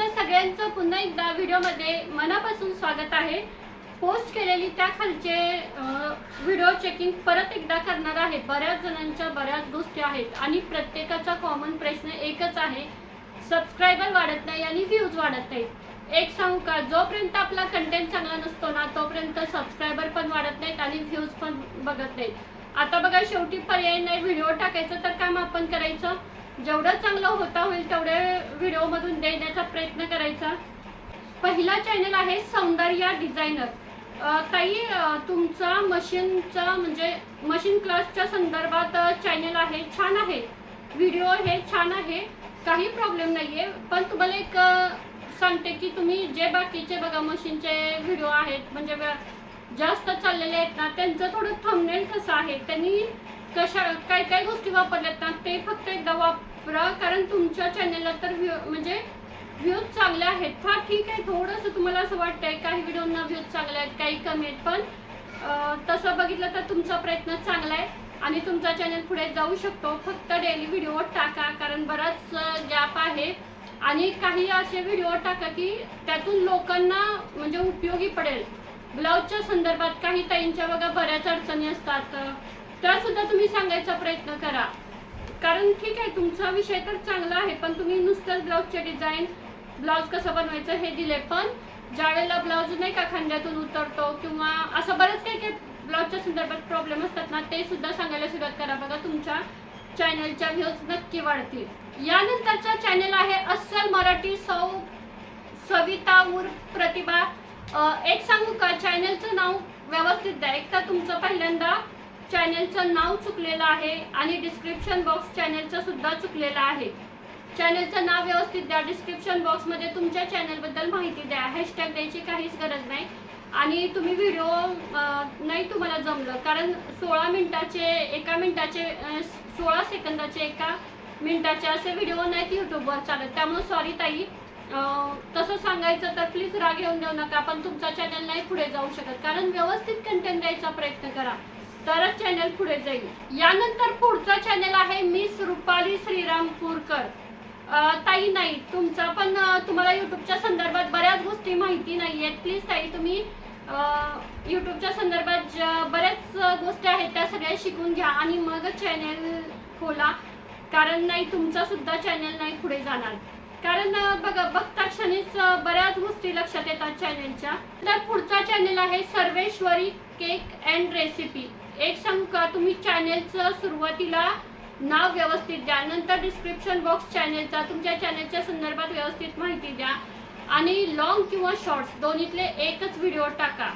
तुमच्या सगळ्यांचं पुन्हा एकदा व्हिडिओमध्ये मनापासून स्वागत आहे. पोस्ट केलेली त्या खालचे व्हिडिओ चेकिंग परत एकदा करणार आहे. बऱ्याच जणांच्या बऱ्याच गोष्टी आहेत आणि प्रत्येकाचा कॉमन प्रश्न एकच आहे. सबस्क्रायबर वाढत नाही आणि व्ह्यूज वाढत नाही. एक सांगू का? जोपर्यंत आपला कंटेंट चांगला नसतो ना तोपर्यंत सबस्क्रायबर पण वाढत नाहीत आणि व्ह्यूज पण बघत नाहीत. आता बघा शेवटी पर्याय नाही व्हिडिओ टाकायचं तर काम आपण करायचं. जेवढं चांगलं होता होईल तेवढे व्हिडिओमधून देण्याचा प्रयत्न करायचा. पहिला चॅनल आहे सौंदर्य डिझायनर ताई तुमचा मशीनचा म्हणजे मशीन क्लासच्या संदर्भात चॅनल आहे. छान आहे. व्हिडिओ हे छान आहे. काही प्रॉब्लेम नाही आहे पण तुम्हाला एक सांगते की तुम्ही जे बाकीचे बघा मशीनचे व्हिडिओ आहेत म्हणजे जास्त चाललेले आहेत ना त्यांचं थोडं थंबनेल कसं आहे? त्यांनी कशा काय काय गोष्टी वापरल्यात ना ते फक्त एकदा वापरा कारण तुमच्या चॅनलला तर व्ह्यू म्हणजे व्ह्यूज चांगले आहेत. हा ठीक आहे थोडंसं तुम्हाला असं वाटतंय काही व्हिडिओना व्ह्यूज चांगले आहेत काही कमी आहेत पण तसं बघितलं तर तुमचा प्रयत्न चांगला आहे आणि तुमचा चॅनल पुढे जाऊ शकतो. फक्त डेली व्हिडिओ टाका कारण बराच गॅप आहे. आणि काही असे व्हिडिओ टाका की त्यातून लोकांना म्हणजे उपयोगी पडेल. ब्लाऊजच्या संदर्भात काही ताईंच्या बघा बऱ्याच अडचणी असतात. त्यासुद्धा तुम्ही सांगायचा प्रयत्न करा. कारण ठीक आहे तुमचा विषय तर चांगला आहे पण तुम्ही नुसतंच ब्लाऊजचे डिझाईन ब्लाऊज कसं बनवायचं हे दिले पण ज्या वेळेला ब्लाऊज नाही का खांद्यातून उतरतो किंवा असं बरंच काही काही ब्लाऊजच्या संदर्भात प्रॉब्लेम असतात ना ते सुद्धा सांगायला सुरुवात करा बघा तुमच्या चॅनलच्या व्ह्यूज नक्की वाढतील. यानंतरचा चॅनल आहे अस्सल मराठी सौ सविता उर्फ प्रतिभा. एक सांगू का? चॅनलचं नाव व्यवस्थित द्या. एक तर तुमचं पहिल्यांदा चॅनेलचं नाव चुकलेलं आहे आणि डिस्क्रिप्शन बॉक्स चॅनेलचं सुद्धा चुकलेलं आहे. चॅनलचं नाव व्यवस्थित द्या. डिस्क्रिप्शन बॉक्समध्ये तुमच्या चॅनलबद्दल माहिती द्या. हॅशटॅग द्यायची काहीच गरज नाही. आणि तुम्ही व्हिडिओ नाही तुम्हाला जमलं. कारण सोळा मिनटाचे एका मिनटाचे सोळा सेकंदाचे एका मिनटाचे असे व्हिडिओ नाहीत यूट्यूबवर चालत. त्यामुळे सॉरी ताई. तसं सांगायचं तर प्लीज राग येऊन देऊ नका. पण तुमचा चॅनल नाही पुढे जाऊ शकत. कारण व्यवस्थित कंटेंट द्यायचा प्रयत्न करा. तरच चॅनल पुढे जाईल. यानंतर पुढचा चॅनल आहे मिस रुपाली श्रीरामपूरकर कुरकर ताई नाही तुमचा पण तुम्हाला युट्यूबच्या संदर्भात बऱ्याच गोष्टी माहिती नाही आहेत. प्लीज ताई तुम्ही युट्यूबच्या संदर्भात ज्या बऱ्याच गोष्टी आहेत त्या सगळ्या शिकून घ्या आणि मग चॅनल खोला. कारण नाही तुमचा सुद्धा चॅनल नाही पुढे जाणार. कारण बघा बघता क्षणीच बऱ्याच गोष्टी लक्षात येतात चॅनलच्या तर पुढचा चॅनेल आहे सर्वेश्वरी केक अँड रेसिपी. एक सांगू तुम्ही चॅनलचं सुरुवातीला नाव व्यवस्थित द्या नंतर डिस्क्रिप्शन बॉक्स चॅनेलचा तुमच्या चॅनलच्या संदर्भात व्यवस्थित माहिती द्या. आणि लॉंग किंवा शॉर्ट्स दोन्हीतले एकच व्हिडिओ टाका.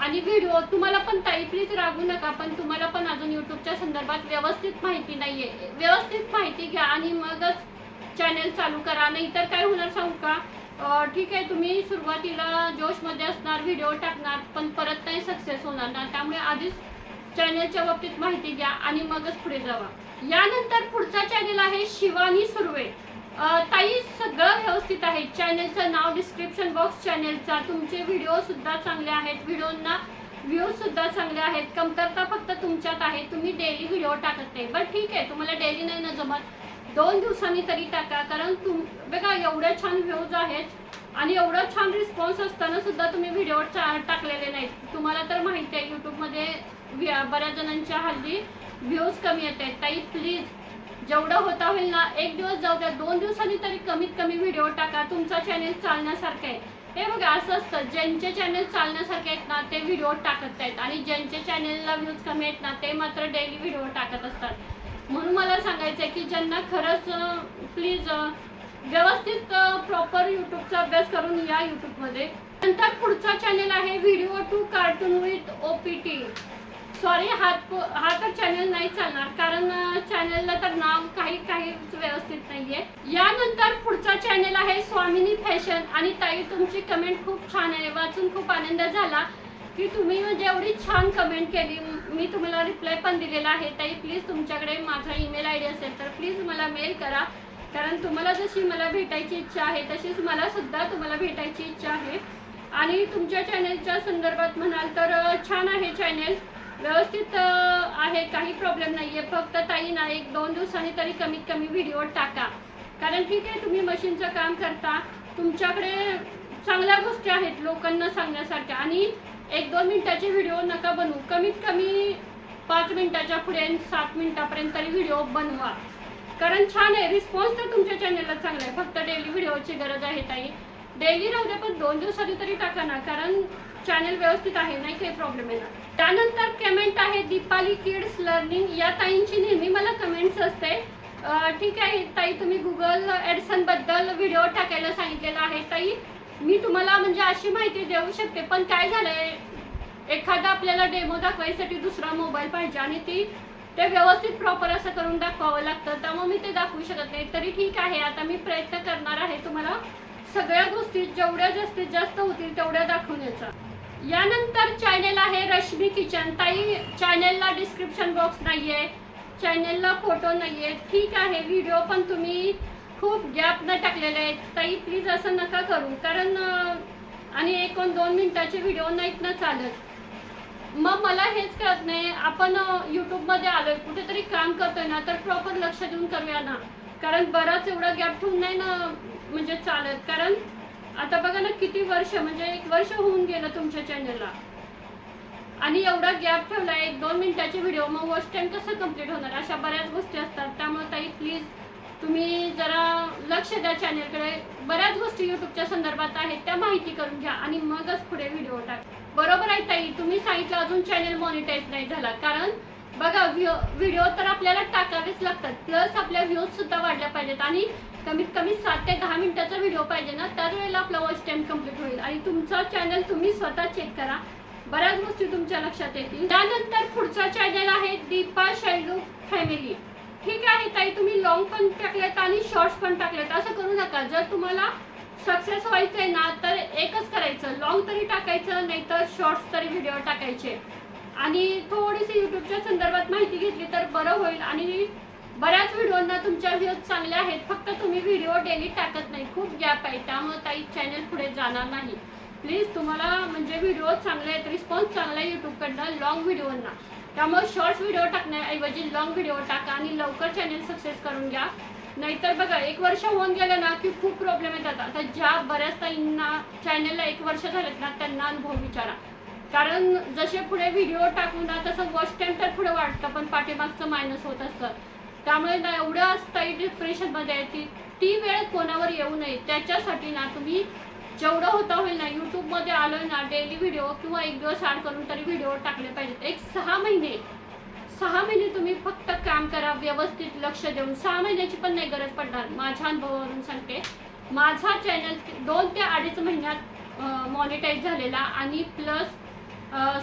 आणि व्हिडिओ तुम्हाला पण ताई प्लीज रागू नका पण तुम्हाला पण अजून यूट्यूबच्या संदर्भात व्यवस्थित माहिती नाही आहे व्यवस्थित माहिती घ्या आणि मगच चॅनल चालू करा नाहीतर काय होणार सांगू का? ठीक आहे तुम्ही सुरुवातीला जोशमध्ये असणार व्हिडिओ टाकणार पण परत नाही सक्सेस होणार ना. त्यामुळे आधीच चॅनलच्या बाबतीत माहिती घ्या आणि मगच पुढे जावा. यानंतर पुढचा चॅनल आहे शिवानी सुर्वे. ताई सगळं व्यवस्थित आहे. चॅनलचं नाव डिस्क्रिप्शन बॉक्स चॅनलचा तुमचे व्हिडिओ सुद्धा चांगले आहेत. व्हिडिओना व्ह्यूज सुद्धा चांगले आहेत. कमतरता फक्त तुमच्यात आहे. तुम्ही डेली व्हिडिओ टाकत नाही. बट ठीक आहे. तुम्हाला डेली नाही ना जमत. दोन दिवसांनी तरी टाका कारण तुम बघा एवढ्या छान व्ह्यूज आहेत आणि एवढं छान रिस्पॉन्स असताना सुद्धा तुम्ही व्हिडिओ टाकलेले नाहीत. तुम्हाला तर माहिती आहे यूट्यूबमध्ये बऱ्याच जणांच्या हल्ली व्ह्यूज कमी येत आहेत. ताई प्लीज जेवढं होता होईल ना एक दिवस जाऊ द्या. दोन दिवसांनी तरी कमीत कमी व्हिडिओ टाका. तुमचा चॅनेल चालण्यासारखं आहे. हे बघा असं असतं. ज्यांचे चॅनेल चालण्यासारखे आहेत ना ते व्हिडिओ टाकत आहेत. आणि ज्यांचे चॅनेलला व्ह्यूज कमी आहेत ना ते मात्र डेली व्हिडिओ टाकत असतात. म्हणून मला सांगायचं आहे की ज्यांना खरंच प्लीज व्यवस्थित प्रॉपर यूट्यूबचा अभ्यास करून या यूट्यूबमध्ये नंतर पुढचा चॅनेल आहे video to cartoon with O P T sorry हात हा तर चॅनल नाही चालणार कारण चॅनलला तर नाव काही काहीच व्यवस्थित नाहीये. यानंतर पुढचा चॅनल आहे स्वामिनी फॅशन आणि ताई तुमची कमेंट खूप छान आहे. वाचून खूप आनंद झाला की तुम्ही म्हणजे एवढी छान कमेंट केली. मी तुम्हाला रिप्लाय पण दिलेला आहे. ताई प्लीज तुमच्याकडे माझा ईमेल आय डी असेल तर प्लीज मला मेल करा. कारण तुम्हाला जशी मला भेटायची इच्छा आहे तशीच मला सुद्धा तुम्हाला भेटायची इच्छा आहे. आणि तुमच्या चॅनेलच्या संदर्भात म्हणाल तर छान आहे चॅनेल व्यवस्थित आहे काही प्रॉब्लेम नाही आहे फक्त ताई ना एक दोन दिवसांनी तरी कमीत कमी व्हिडिओ टाका. कारण ठीक आहे तुम्ही मशीनचं काम करता. तुमच्याकडे चांगल्या गोष्टी आहेत लोकांना सांगण्यासारख्या. आणि एक दोन मिनिटाचे व्हिडिओ नका बनवू. कमीत कमी पाच मिनिटाच्या पुढे आणि सात मिनिटापर्यंत तरी व्हिडिओ बनवा. कारण छान आहे. रिस्पॉन्स तर तुमच्या चॅनलला चांगला आहे. फक्त डेली व्हिडिओची गरज आहे ताई. डेली राहू दे पण दोन दिवसांनी तरी टाका ना. कारण चॅनल व्यवस्थित आहे नाही काही प्रॉब्लेम आहे ना. त्यानंतर कमेंट आहे दीपाली किड्स लर्निंग या ताईंची नेहमी मला कमेंट्स असते. ठीक आहे ताई तुम्ही गुगल ॲडसनबद्दल व्हिडिओ टाकायला सांगितलेला आहे. ताई मी तुम्हाला म्हणजे अशी माहिती देऊ शकते पण काय झालंय एखादा आपल्याला डेमो दाखवायसाठी दुसरा मोबाईल पाहिजे आणि ती ते व्यवस्थित प्रॉपर असं करून दाखवावं लागतं त्यामुळे मी ते दाखवू शकत नाही. तरी ठीक आहे आता मी प्रयत्न करणार आहे तुम्हाला सगळ्या गोष्टी जेवढ्या जास्तीत जास्त होतील तेवढ्या दाखवण्याचा यानंतर चॅनेल आहे रश्मी किचन ताई चॅनेलला डिस्क्रिप्शन बॉक्स नाही आहे चॅनेलला फोटो नाही आहे ठीक आहे व्हिडिओ पण तुम्ही खूप गॅप न टाकलेले आहेत. ताई प्लीज असं नका करू. कारण आणि एक दोन मिनटाचे मिनिटाचे व्हिडिओ नाहीत ना चालत. मग मला हेच कळत नाही. आपण यूट्यूबमध्ये आलोय. कुठेतरी काम करतोय ना तर प्रॉपर लक्ष देऊन करूया ना. कारण बराच एवढा गॅप ठेवून नाही ना म्हणजे चालत. कारण आता बघा ना किती वर्ष म्हणजे एक वर्ष होऊन गेलं तुमच्या चॅनलला आणि एवढा गॅप ठेवला एक दोन मिनिटाचे व्हिडिओ मग वॉच टाईम कसं कंप्लीट होणार? अशा बऱ्याच गोष्टी असतात. त्यामुळे ताई प्लीज तुम्ही जरा लक्ष द्या चॅनलकडे बऱ्याच गोष्टी युट्यूबच्या संदर्भात आहेत त्या माहिती करून घ्या आणि मगच पुढे व्हिडिओ टाक. बरोबर आहे ताई तुम्ही सांगितलं अजून चॅनल मॉनिटाईज नाही झाला. कारण बघा व्हिडिओ तर आपल्याला टाकावेच लागतात. प्लस आपल्या व्ह्यूज सुद्धा वाढल्या पाहिजेत आणि कमीत कमी सात ते दहा मिनिटाचा व्हिडिओ पाहिजे ना त्याच वेळेला आपला वॉच टाईम कंप्लीट होईल. आणि तुमचा चॅनल तुम्ही स्वतः चेक करा. बऱ्याच गोष्टी तुमच्या लक्षात येतील. त्यानंतर पुढचा चॅनल आहे दीपा शैलू फॅमिली ठीक आहे ताई तुम्ही लॉंग पण टाकलेत आणि शॉर्ट्स पण टाकलेत. असं करू नका. जर तुम्हाला सक्सेस व्हायचंय ना तर एकच करायचं. लॉंग तरी टाकायचं नाही तर शॉर्ट्स तरी व्हिडिओ टाकायचे. आणि थोडीशी युट्यूबच्या संदर्भात माहिती घेतली तर बरं होईल. आणि बऱ्याच व्हिडिओंना तुमच्या व्ह्यूज चांगले आहेत. फक्त तुम्ही व्हिडिओ डेली टाकत नाही. खूप गॅप आहे. त्यामुळे ताई चॅनल पुढे जाणार नाही. प्लीज तुम्हाला म्हणजे व्हिडिओ चांगले आहेत रिस्पॉन्स चांगला आहे यूट्यूबकडनं लॉंग व्हिडिओंना त्यामुळे शॉर्ट्स व्हिडिओ टाकण्याऐवजी लॉंग व्हिडिओ टाका आणि लवकर चॅनल सक्सेस करून घ्या. नाहीतर बघा एक वर्ष होऊन गेलं ना की खूप प्रॉब्लेम येतात. आता ज्या बऱ्याच ताईंना चॅनलला एक वर्ष झालेत ना त्यांना अनुभव विचारा. कारण जसे पुढे व्हिडिओ टाकू ना तसं वॉच टाईम तर पुढे वाटतं पण पाठीमागचं मायनस होत असतं. त्यामुळे ना एवढं असतं डिप्रेशनमध्ये आहे ती ती वेळ कोणावर येऊ नये. त्याच्यासाठी ना तुम्ही जेवढं होता होईल ना डेली व्हिडिओ किंवा एक दिवस आड करून तरी व्हिडिओ टाकले पाहिजेत. एक सहा महिने. सहा महिने तुम्ही फक्त काम करा व्यवस्थित लक्ष देऊन. सहा महिन्याची पण नाही गरज पडणार. माझ्या अनुभवावरून सांगते. माझा चॅनल दोन ते अडीच महिन्यात मॉनिटाईज झालेला आणि प्लस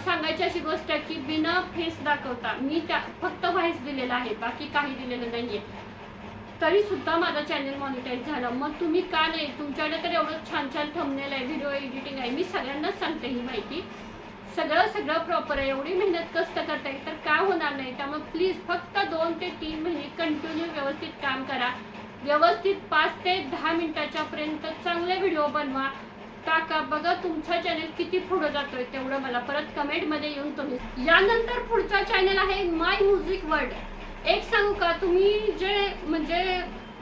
सांगायची अशी गोष्ट की बिना फेस दाखवता मी त्या फक्त व्हाईस दिलेला आहे. बाकी काही दिलेलं नाही आहे तरी सुद्धा माझा चॅनल मॉनिटाईज झाला. मग तुम्ही का नाही? तुमच्याकडे तर एवढं छान छान थंबनेल आहे व्हिडिओ एडिटिंग आहे. मी सगळ्यांनाच सांगते ही माहिती. सगळं सगळं प्रॉपर आहे. एवढी मेहनत कष्ट करताय तर का होणार नाही? त्यामुळे प्लीज फक्त दोन ते तीन महिने कंटिन्यू व्यवस्थित काम करा. व्यवस्थित पाच ते दहा मिनिटाच्या पर्यंत चांगले व्हिडिओ बनवा. टाका. बघा तुमचा चॅनल किती पुढे जातोय तेवढं मला परत कमेंटमध्ये येऊन तुम्ही. यानंतर पुढचा चॅनल आहे माय म्युझिक वर्ल्ड एक सांगू का तुम्ही जे म्हणजे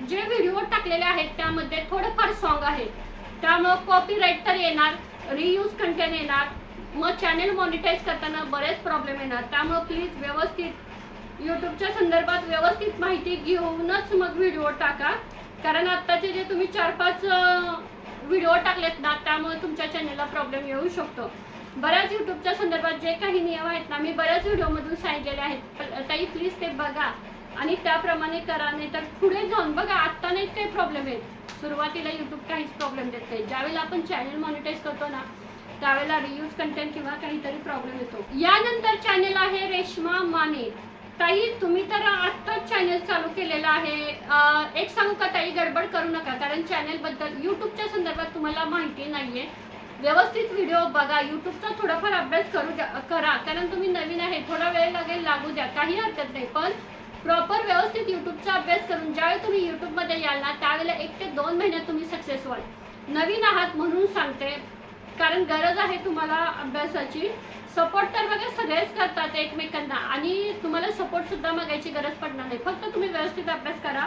जे व्हिडिओ टाकलेले आहेत त्यामध्ये थोडंफार सॉन्ग आहे. त्यामुळं कॉपीराईट तर येणार रियूज कंटेंट येणार मग चॅनेल मॉनिटाईज करताना बरेच प्रॉब्लेम येणार. त्यामुळं प्लीज व्यवस्थित यूट्यूबच्या संदर्भात व्यवस्थित माहिती घेऊनच मग व्हिडिओ टाका. कारण आत्ताचे जे तुम्ही चार पाच व्हिडिओ टाकलेत ना त्यामुळे तुमच्या चॅनेलला प्रॉब्लेम येऊ शकतो. बऱ्याच यूट्यूबच्या संदर्भात जे काही नियम आहेत ना मी बऱ्याच व्हिडिओमधून सांगितलेले आहेत. ताई प्लीज ते बघा. आणि त्याप्रमाणे करा नाही तर पुढे जाऊन बघा आत्ता नाही काही प्रॉब्लेम आहेत सुरुवातीला यूट्यूब काहीच प्रॉब्लेम देत नाही. ज्यावेळेला आपण चॅनल मॉनिटाईज करतो ना त्यावेळेला रियूज कंटेंट किंवा काहीतरी प्रॉब्लेम येतो. यानंतर चॅनल आहे रेश्मा माने. ताई तुम्ही तर आत्ताच चॅनल चालू केलेलं आहे. एक सांगू का ताई गडबड करू नका कारण चॅनलबद्दल यूट्यूबच्या युट्यूबच्या संदर्भात तुम्हाला माहिती नाही आहे व्यवस्थित व्हिडिओ बघा युट्यूबचा थोडाफार अभ्यास करू द्या करा. कारण तुम्ही नवीन आहे थोडा वेळ लागेल लागू द्या. काही हरकत नाही. पण प्रॉपर व्यवस्थित युट्यूबचा अभ्यास करून ज्यावेळी तुम्ही युट्यूबमध्ये याल ना त्यावेळेला एक ते दोन महिन्यात तुम्ही सक्सेस व्हाल नवीन आहात म्हणून सांगते. कारण गरज आहे तुम्हाला अभ्यासाची. सपोर्ट तर बघा सगळेच करतात एकमेकांना. आणि तुम्हाला सपोर्टसुद्धा मागायची गरज पडणार नाही. फक्त तुम्ही व्यवस्थित अभ्यास करा.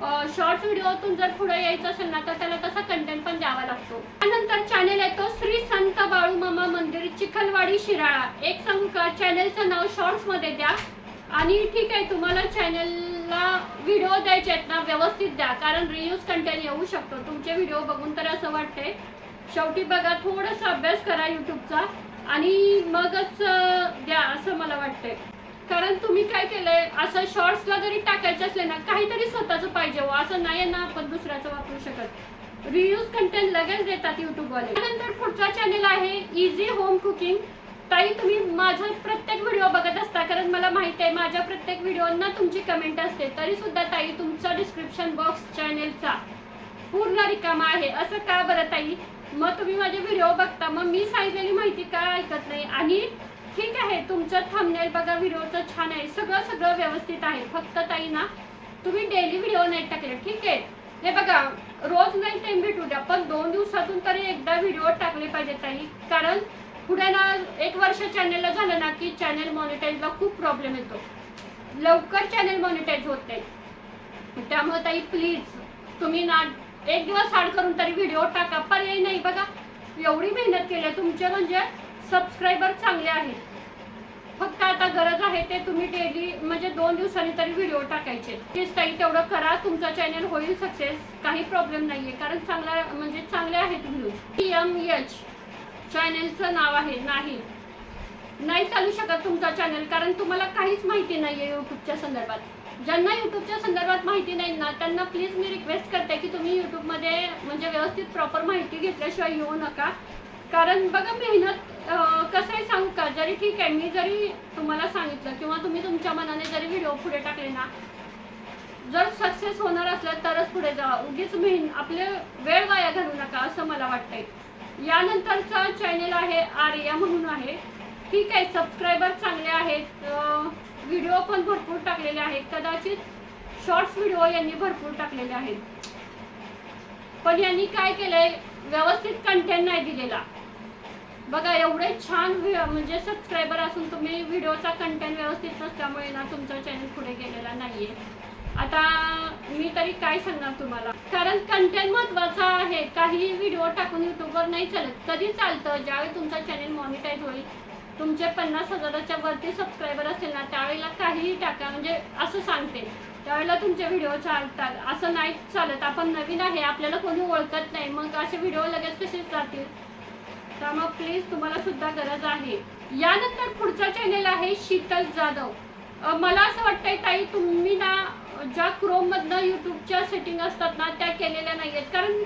शॉर्ट्स व्हिडिओतून जर पुढे यायचं असेल ना तर त्याला तसा कंटेंट पण द्यावा लागतो. त्यानंतर चॅनेल येतो श्री संत बाळूमामा मंदिर चिखलवाडी शिराळा. एक संक चॅनेलचं नाव शॉर्ट्समध्ये द्या. आणि ठीक आहे तुम्हाला चॅनलला व्हिडिओ द्यायचे आहेत ना व्यवस्थित द्या. कारण रियूज कंटेंट येऊ शकतो. तुमचे व्हिडिओ बघून तर असं वाटते शेवटी बघा थोडासा अभ्यास करा युट्यूबचा आणि मगच द्या असं मला वाटतंय. कारण तुम्ही काय केलंय? असं शॉर्ट्सला जरी टाकायचे असले ना काहीतरी स्वतःचं पाहिजे हो. असं नाही आहे ना आपण दुसऱ्याचं वापरू शकत. रियूज कंटेंट लगेच देतात युट्यूबवाले त्यानंतर पुढचा चॅनल आहे इझी होम कुकिंग ताई तुम्ही माझा प्रत्येक व्हिडिओ बघत असता कारण मला माहिती आहे माझ्या प्रत्येक व्हिडिओना तुमची कमेंट असते. तरी सुद्धा ताई तुमचा डिस्क्रिप्शन बॉक्स चॅनेलचा पूर्ण रिकामा आहे. असं का बरं ताई? मग तुम्ही माझे व्हिडिओ बघता. मग मी सांगितलेली माहिती का ऐकत नाही? आणि ठीक आहे तुमचं थंबनेल बघा व्हिडिओचं छान आहे. सगळं सगळं व्यवस्थित आहे. फक्त ताई ना तुम्ही डेली व्हिडिओ नाही टाकले ठीक आहे? हे बघा रोज नाही ते भेटू द्या पण दोन दिवसातून तरी एकदा व्हिडिओ टाकले पाहिजे ताई. कारण पुढे ना एक वर्ष चॅनेलला झालं ना की चॅनेल मॉनिटाईजला खूप प्रॉब्लेम येतो. लवकर चॅनेल मॉनिटाईज होत नाही. त्यामुळे ताई प्लीज तुम्ही ना एक दिवस आड करून तरी व्हिडिओ टाका. पर्याय नाही बघा. एवढी मेहनत केली आहे. तुमचे म्हणजे सबस्क्रायबर चांगले आहेत. फक्त आता गरज आहे ते तुम्ही डेली म्हणजे दोन दिवसांनी तरी व्हिडिओ टाकायचे. तेच काही तेवढं करा तुमचा चॅनल होईल सक्सेस काही प्रॉब्लेम नाहीये कारण चांगला म्हणजे चांगले आहेत व्ह्यूज पी एम एच चॅनेलचं नाव आहे नाही. नाही चालू शकत तुमचा चॅनल कारण तुम्हाला काहीच माहिती नाही आहे यूट्यूबच्या संदर्भात. ज्यांना यूट्यूबच्या संदर्भात माहिती नाही ना त्यांना प्लीज मी रिक्वेस्ट करते की तुम्ही यूट्यूबमध्ये म्हणजे व्यवस्थित प्रॉपर माहिती घेतल्याशिवाय येऊ नका. कारण बघा मेहनत कसं आहे सांगू का? जरी ठीक आहे मी जरी तुम्हाला सांगितलं किंवा तुम्ही तुमच्या मनाने जरी व्हिडिओ पुढे टाकले ना जर सक्सेस होणार असलं तरच पुढे जा. उगीच मेहन आपले वेळ वाया घालू नका असं मला वाटतंय. यानंतरचा चॅनेल आहे आर्या म्हणून आहे. ठीक आहे सबस्क्रायबर चांगले आहेत. व्हिडिओ पण भरपूर टाकलेले आहेत. कदाचित शॉर्ट्स व्हिडिओ यांनी भरपूर टाकलेले आहेत. पण यांनी काय केलंय? व्यवस्थित कंटेंट नाही दिलेला. बघा एवढे छान म्हणजे सबस्क्रायबर असून तुम्ही व्हिडिओचा कंटेंट व्यवस्थित नसल्यामुळे ना तुमचा चॅनल पुढे गेलेला नाहीये. आता मी तरी काय सांगणार तुम्हाला? कारण कंटेंट महत्त्वाचा आहे. काही व्हिडिओ टाकून युट्यूबवर नाही चालत. कधी चालतं? ज्यावेळी तुमचा चॅनल मॉनिटाईज होईल तुमचे पन्नास हजाराच्या वरती सबस्क्रायबर असेल ना त्यावेळेला काहीही टाका. म्हणजे असं सांगते. त्यावेळेला तुमचे व्हिडिओ चालतात. असं नाही चालत. आपण नवीन आहे. आपल्याला कोणी ओळखत नाही. मग असे व्हिडिओ लगेच कसे जातील? त्यामुळे प्लीज तुम्हाला सुद्धा गरज आहे. यानंतर पुढचा चॅनेल आहे शीतल जाधव. मला असं वाटतंय ताई तुम्ही ना ज्या क्रोम मधनं युट्यूबच्या सेटिंग असतात ना त्या केलेल्या नाही आहेत कारण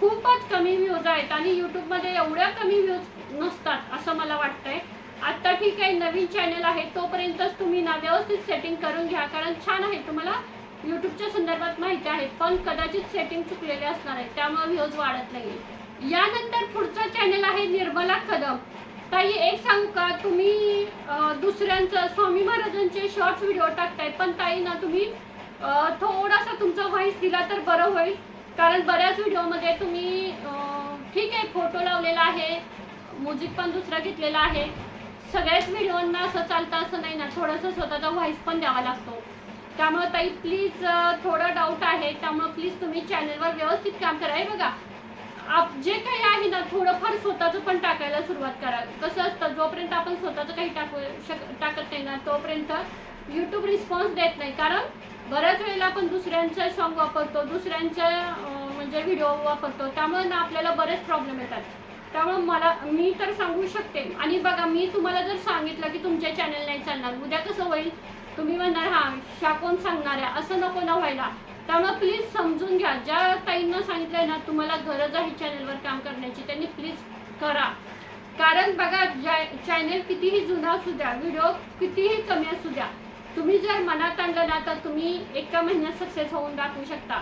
खूपच कमी व्ह्यूज आहेत आणि यूट्यूबमध्ये एवढ्या कमी व्ह्यूज नसतात असं मला वाटतंय. आता ठीक आहे नवीन चॅनल आहे तोपर्यंतच तुम्ही ना व्यवस्थित सेटिंग करून घ्या. कारण छान आहे तुम्हाला युट्यूबच्या संदर्भात माहिती आहे. पण कदाचित सेटिंग चुकलेले असणार आहे त्यामुळे व्ह्यूज वाढत नाही यानंतर पुढचा चॅनल आहे निर्मला कदम. ताई एक सांगू का? तुम्ही दुसऱ्यांचं स्वामी महाराजांचे शॉर्ट्स व्हिडिओ टाकताय पण ताई ना तुम्ही थोडासा तुमचा व्हॉइस दिला तर बरं होईल. कारण बऱ्याच व्हिडिओमध्ये तुम्ही ठीक आहे फोटो लावलेला आहे म्युझिक पण दुसरा घेतलेला आहे. सगळ्याच व्हिडिओंना असं चालतं असं नाही ना थोडंसं स्वतःचा व्हॉइस पण द्यावा लागतो. त्यामुळे ताई प्लीज थोडं डाऊट आहे. त्यामुळं प्लीज तुम्ही चॅनलवर व्यवस्थित काम करा. बघा आप जे काही आहे ना थोडंफार स्वतःचं पण टाकायला सुरुवात करा कसं असतं जोपर्यंत आपण स्वतःचं काही टाकू शक टाकत नाही ना तोपर्यंत यूट्यूब रिस्पॉन्स देत नाही. कारण बऱ्याच वेळेला आपण दुसऱ्यांचं सॉन्ग वापरतो दुसऱ्यांचं म्हणजे व्हिडिओ वापरतो त्यामुळे ना आपल्याला बरेच प्रॉब्लेम येतात. त्यामुळे मला मी तर सांगू शकते. आणि बघा मी तुम्हाला जर सांगितलं की तुमचे चॅनल नाही चालणार उद्या कसं होईल? तुम्ही म्हणणार हा शा कोण सांगणार आहे असं नको ना व्हायला. त्यामुळे प्लीज समजून घ्या. ज्या ताईंना सांगितलंय ना तुम्हाला गरज आहे चॅनलवर काम करण्याची त्यांनी प्लीज करा. कारण बघा चॅनल कितीही जुना असू द्या व्हिडिओ कितीही कमी असू द्या तुम्ही जर मनात आणलं ना तर तुम्ही एका महिन्यात सक्सेस होऊन दाखवू शकता.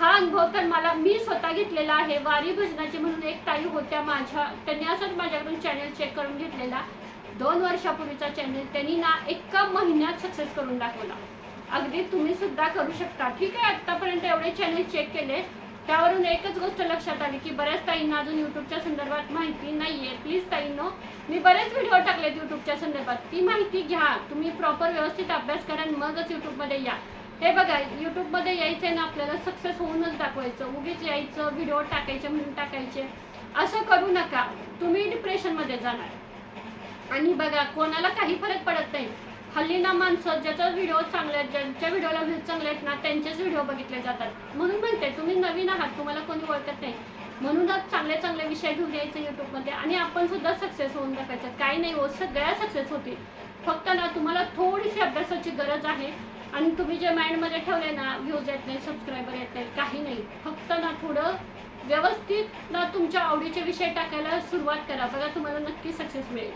हा अनुभव तर मला मी स्वतः घेतलेला आहे. वारी भजनाची म्हणून एक ताई होत्या माझ्या त्यांनी असंच माझ्याकडून चॅनल चेक करून घेतलेला. दोन वर्षापूर्वीचा चॅनल त्यांनी ना एका महिन्यात सक्सेस करून दाखवला. अगदी तुम्ही सुद्धा करू शकता. ठीक आहे आतापर्यंत एवढे चॅनल चेक केले. त्यावरून एकच गोष्ट लक्षात आली की बऱ्याच ताईंना अजून युट्यूबच्या संदर्भात माहिती नाहीये. प्लीज ताईंनो मी बरेच व्हिडिओ टाकलेत युट्यूबच्या संदर्भात. ती माहिती घ्या. तुम्ही प्रॉपर व्यवस्थित अभ्यास करा आणि मगच युट्यूबमध्ये या. हे बघा युट्यूबमध्ये यायचं आहे ना आपल्याला सक्सेस होऊनच दाखवायचं. उगीच यायचं व्हिडिओ टाकायचे म्हणून टाकायचे. असं करू नका. तुम्ही डिप्रेशनमध्ये जाणार. आणि बघा कोणाला काही फरक पडत नाही. हल्ली ना माणसं ज्याचा व्हिडिओ चांगले आहेत ज्यांच्या व्हिडिओला व्ह्यूज चांगले आहेत ना त्यांचेच व्हिडिओ बघितले जातात. म्हणून म्हणते तुम्ही नवीन आहात तुम्हाला कोणी ओळखत नाही. म्हणूनच चांगले चांगले विषय घेऊन यायचे यूट्यूबमध्ये आणि आपण सुद्धा सक्सेस होऊन दाखवायचं. काही नाही हो सगळ्या सक्सेस होतील. फक्त ना तुम्हाला थोडीशी अभ्यासाची गरज आहे आणि तुम्ही जे माइंडमध्ये ठेवले ना व्ह्यूज येत नाही सबस्क्रायबर येत नाही काही नाही. फक्त ना थोडं व्यवस्थित ना तुमच्या आवडीचे विषय टाकायला सुरुवात करा. बघा तुम्हाला नक्की सक्सेस मिळेल.